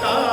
다